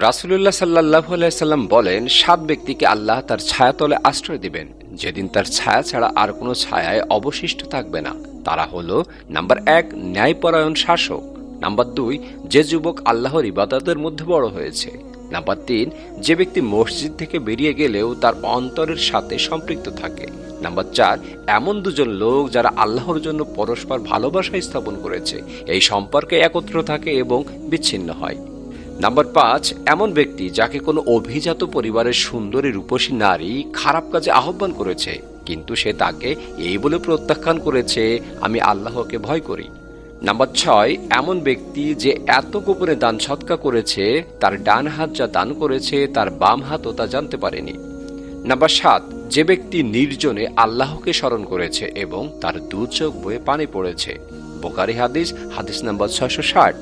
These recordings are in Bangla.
রাসুলুল্লাহ সাল্লাহ সাল্লাম বলেন, সাত ব্যক্তিকে আল্লাহ তার ছায়াতলে আশ্রয় দিবেন। যেদিন তার ছায়া ছাড়া আর কোনো ছায়ায় অবশিষ্ট থাকবে না। তারা হলো, নাম্বার এক, ন্যায়পরায়ণ শাসক। নাম্বার দুই, যে যুবক আল্লাহর ইবাদতের মধ্যে বড় হয়েছে। নাম্বার তিন, যে ব্যক্তি মসজিদ থেকে বেরিয়ে গেলেও তার অন্তরের সাথে সম্পৃক্ত থাকে। নাম্বার চার, এমন দুজন লোক যারা আল্লাহর জন্য পরস্পর ভালোবাসা স্থাপন করেছে। এই সম্পর্কে একত্র থাকে এবং বিচ্ছিন্ন হয়। নাম্বার পাঁচ, এমন ব্যক্তি যাকে কোনো অভিজাত পরিবারের সুন্দরী রূপসী নারী খারাপ কাজে আহ্বান করেছে, কিন্তু সে তাকে এই বলে প্রত্যাখ্যান করেছে, আমি আল্লাহকে ভয় করি। নাম্বার ছয়, এমন ব্যক্তি যে এত গোপনে দান সৎকা করেছে, তার ডান হাত যা দান করেছে, তার বাম হাতও তা জানতে পারেনি। নাম্বার সাত, যে ব্যক্তি নির্জনে আল্লাহকে স্মরণ করেছে এবং তার দু চোখ বয়ে পানি পড়েছে। বোকারি হাদিস হাদিস নাম্বার ছয়শো ষাট।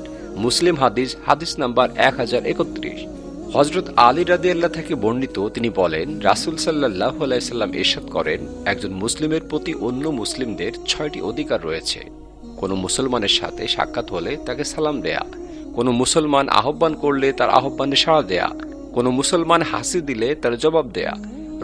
মুসলিম হাদিস হাদিস নাম্বার এক হাজার একত্রিশ। হজরত আলী রাদি আল্লাহ থেকে বর্ণিত তিনি বলেন, রাসুল সাল্লাহ আলাইসাল্লাম এরশাদ করেন, একজন মুসলিমের প্রতি অন্য মুসলিমদের ছয়টি অধিকার রয়েছে। কোনো মুসলমানের সাথে সাক্ষাৎ হলে তাকে সালাম দেয়া, কোনো মুসলমান আহ্বান করলে তার আহ্বানে সাড়া দেয়া, কোনো মুসলমান হাসি দিলে তার জবাব দেয়া,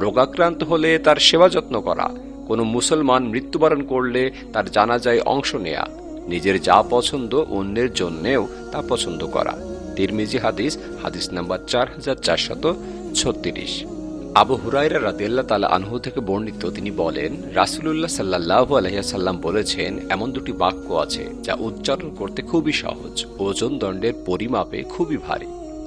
রোগাক্রান্ত হলে তার সেবা যত্ন করা, কোনো মুসলমান মৃত্যুবরণ করলে তার জানাজায় অংশ নেয়া নিজের যা পছন্দ অন্যের জন্যেও তা পছন্দ করা। তিরমিজি হাদিস হাদিস নাম্বার চার হাজার চারশত ছত্রিশ। আবু হুরাইরা রাদিয়াল্লাহ তালা আনহু থেকে বর্ণিত তিনি বলেন, রাসুলুল্লাহ সাল্লাহ আলহিয়াসাল্লাম বলেছেন, এমন দুটি বাক্য আছে যা উচ্চারণ করতে খুবই সহজ। ওজন দণ্ডের পরিমাপে খুবই ভারী।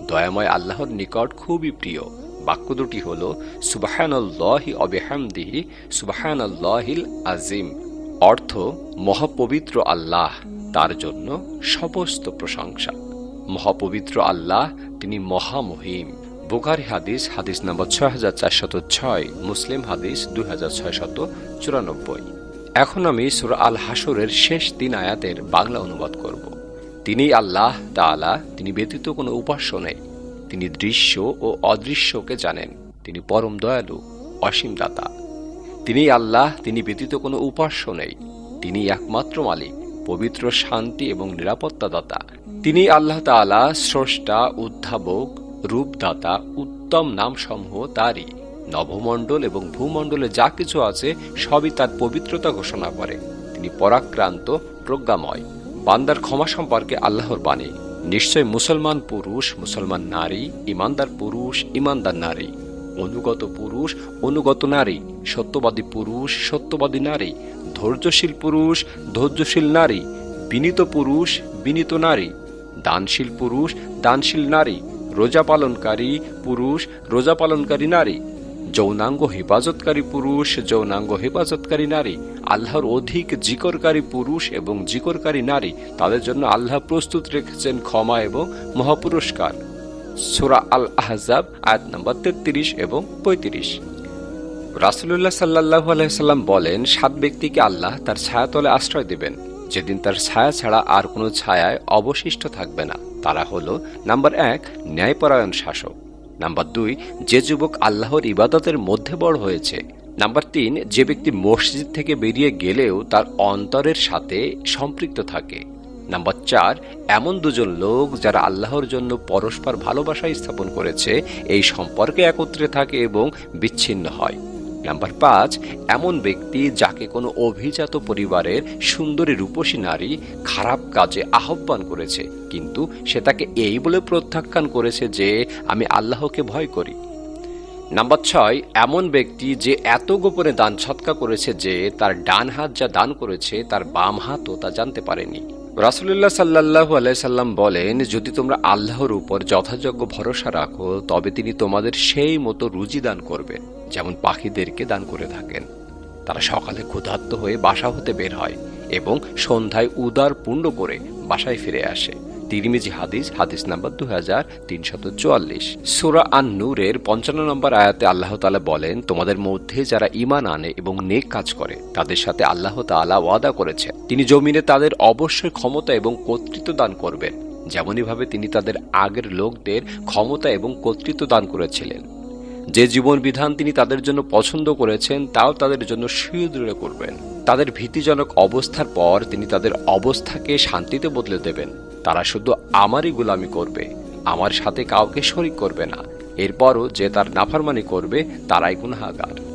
দয়াময় আল্লাহর নিকট খুবই প্রিয়। বাক্য দুটি হল সুবাহান সুবাহানল্লাহি অবেহামদিহি সুবাহানল্লাহিল আজিম অর্থ মহাপবিত্র আল্লাহ, তার জন্য সমস্ত প্রশংসা। মহাপবিত্র আল্লাহ, তিনি মহামহিম। বুখারি হাদিস হাদিস নম্বর ছয় হাজার চারশত ছয়, মুসলিম হাদিস দুই হাজার ছয়শত চুরানব্বই। এখন আমি সুর আল হাসরের শেষ তিন আয়াতের বাংলা অনুবাদ করব। তিনি আল্লাহ তাআলা, তিনি ব্যতীত কোনো উপাস্য নেই। তিনি দৃশ্য ও অদৃশ্যকে জানেন। তিনি পরম দয়ালু, অসীম দাতা। তিনি আল্লাহ, তিনি ব্যতীত কোনো উপাস্য নেই। তিনি একমাত্র মালিক, পবিত্র শান্তি এবং নিরাপত্তা দাতা তিনি আল্লাহ তাআলা, স্রষ্টা, উদ্ধাবক, রূপদাতা, উত্তম নামসমূহ তারই। নভমণ্ডল এবং ভূমণ্ডলে যা কিছু আছে, সবই তার পবিত্রতা ঘোষণা করে। তিনি পরাক্রান্ত, প্রজ্ঞাময়। বান্দার ক্ষমা সম্পর্কে আল্লাহর বাণী। নিশ্চয় মুসলমান পুরুষ, মুসলমান নারী, ইমানদার পুরুষ, ইমানদার নারী। অনুগত পুরুষ, অনুগত নারী, সত্যবাদী পুরুষ, সত্যবাদী নারী, ধৈর্যশীল পুরুষ, ধৈর্যশীল নারী, বিনীত পুরুষ, বিনীত নারী, দানশীল পুরুষ, দানশীল নারী, রোজা পালনকারী পুরুষ, রোজা পালনকারী নারী, যৌনাঙ্গ হেফাজতকারী পুরুষ, যৌনাঙ্গ হেফাজতকারী নারী, আল্লাহর অধিক জিকরকারী পুরুষ এবং জিকরকারী নারী, তাদের জন্য আল্লাহ প্রস্তুত রেখেছেন ক্ষমা এবং মহাপুরস্কার। সুরা আল আহজাব আয়াত নম্বর তেত্রিশ এবং পঁয়ত্রিশ। রাসুলুল্লাহ সাল্লাহ আলাইসাল্লাম বলেন, সাত ব্যক্তিকে আল্লাহ তার ছায়াতলে আশ্রয় দেবেন। যেদিন তার ছায়া ছাড়া আর কোনো ছায়ায় অবশিষ্ট থাকবে না। তারা হলো, নাম্বার এক, ন্যায়পরায়ণ শাসক। নাম্বার দুই, যে যুবক আল্লাহর ইবাদতের মধ্যে বড় হয়েছে। নাম্বার তিন, যে ব্যক্তি মসজিদ থেকে বেরিয়ে গেলেও তার অন্তরের সাথে সম্পৃক্ত থাকে। নাম্বার চার, এমন দুজন লোক যারা আল্লাহর জন্য পরস্পর ভালোবাসা স্থাপন করেছে, এই সম্পর্কে একত্রে থাকে এবং বিচ্ছিন্ন হয়। নাম্বার পাঁচ, এমন ব্যক্তি যাকে কোনো অভিজাত পরিবারের সুন্দরী রূপসী নারী খারাপ কাজে আহ্বান করেছে, কিন্তু সে তাকে এই বলে প্রত্যাখ্যান করেছে যে, আমি আল্লাহকে ভয় করি। নাম্বার ছয়, এমন ব্যক্তি যে এত গোপনে দান সৎকা করেছে যে, তার ডান হাত যা দান করেছে, তার বাম হাতও তা জানতে পারেনি। রাসুল্লাহ সাল্লাহ আলাইসাল্লাম বলেন, যদি তোমরা আল্লাহর উপর যথাযোগ্য ভরসা রাখো, তবে তিনি তোমাদের সেই মতো রুজি দান করবেন, যেমন পাখিদেরকে দান করে থাকেন। তারা সকালে ক্ষুধার্ত হয়ে বাসা হতে বের হয় এবং সন্ধ্যায় উদার পূর্ণ করে বাসায় ফিরে আসে। তিরিমিজি হাদিস হাদিস নাম্বার দু হাজার তিনশত চুয়াল্লিশ। সুরা আন নূরের পঞ্চান্ন নম্বর আয়াতে আল্লাহ তালা বলেন, তোমাদের মধ্যে যারা ইমান আনে এবং নেক কাজ করে, তাদের সাথে আল্লাহ তালা ওয়াদা করেছে তিনি জমিনে তাদের অবশ্যই ক্ষমতা এবং কর্তৃত্ব দান করবেন। যেমনইভাবে তিনি তাদের আগের লোকদের ক্ষমতা এবং কর্তৃত্ব দান করেছিলেন। যে জীবন বিধান তিনি তাদের জন্য পছন্দ করেছেন, তাও তাদের জন্য সুদৃঢ় করবেন। তাদের ভীতিজনক অবস্থার পর তিনি তাদের অবস্থাকে শান্তিতে বদলে দেবেন। তারা শুধু আমারই গোলামি করবে, আমার সাথে কাউকে শরিক করবে না। এরপরও যে তার নাফারমানি করবে, তারাই গুনাহাগার।